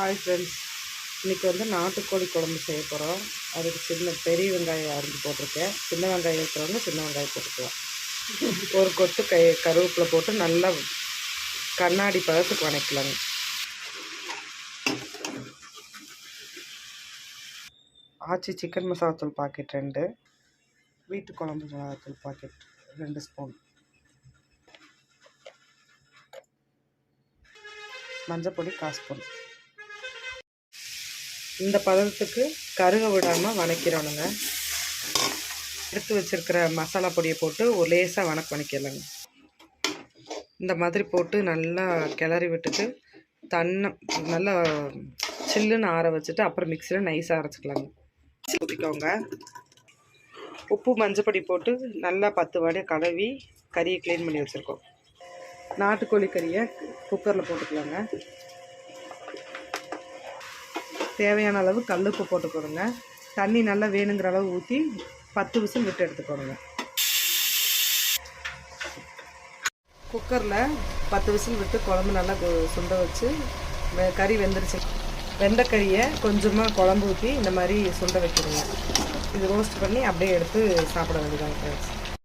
Hi friends இன்றைக்கி வந்து நாட்டுக்கோழி குழம்பு செய்ய போகிறோம் அதுக்கு சின்ன பெரிய வெங்காயம் அரிஞ்சு போட்டிருக்கேன். சின்ன வெங்காயம் இருக்கிறவங்க சின்ன வெங்காயம் போட்டுக்கலாம். ஒரு கொத்து கை கருவேப்பிலை போட்டு நல்லா கண்ணாடி பதத்துக்கு வணக்கலாங்க ஆச்சி சிக்கன் மசாலா தூள் பாக்கெட் ரெண்டு. வீட்டு குழம்பு மிளகாத்தூள் பாக்கெட் ரெண்டு ஸ்பூன் மஞ்சப்பொடி கால் ஸ்பூன் இந்த பதத்துக்கு கருக விடாமல் வணக்கிறோனுங்க. எடுத்து வச்சிருக்கிற மசாலா பொடியை போட்டு ஒரு லேசாக வணக்க வணக்கிடலாங்க இந்த மாதிரி போட்டு நல்லா கிளறி விட்டுட்டு தன்னை நல்லா சில்லுன்னு ஆற வச்சுட்டு அப்புறம் மிக்சியில் நைஸாக அரைச்சிக்கலாங்க. ஊற்றிக்கோங்க உப்பு மஞ்சப்பொடி போட்டு நல்லா பத்து வாடியை கழுவி கறியை க்ளீன் பண்ணி வச்சுருக்கோம். நாட்டுக்கோழி கறியை குக்கரில் போட்டுக்கலாங்க. தேவையான அளவு கல்லுப்பு போட்டுக்கோங்க தண்ணி நல்லா வேணுங்கிற அளவு ஊற்றி பத்து விசில் விட்டு எடுத்துக்கோங்க குக்கரில் பத்து விசில் விட்டு குழம்பு நல்லா சுண்ட வச்சு வெ- கறி வெந்துருச்சு. வெந்த கறியை கொஞ்சமாக குழம்பு ஊற்றி இந்த மாதிரி சுண்ட வைக்கணுங்க இது ரோஸ்ட் பண்ணி அப்படியே எடுத்து சாப்பிட வேண்டியதாக friends.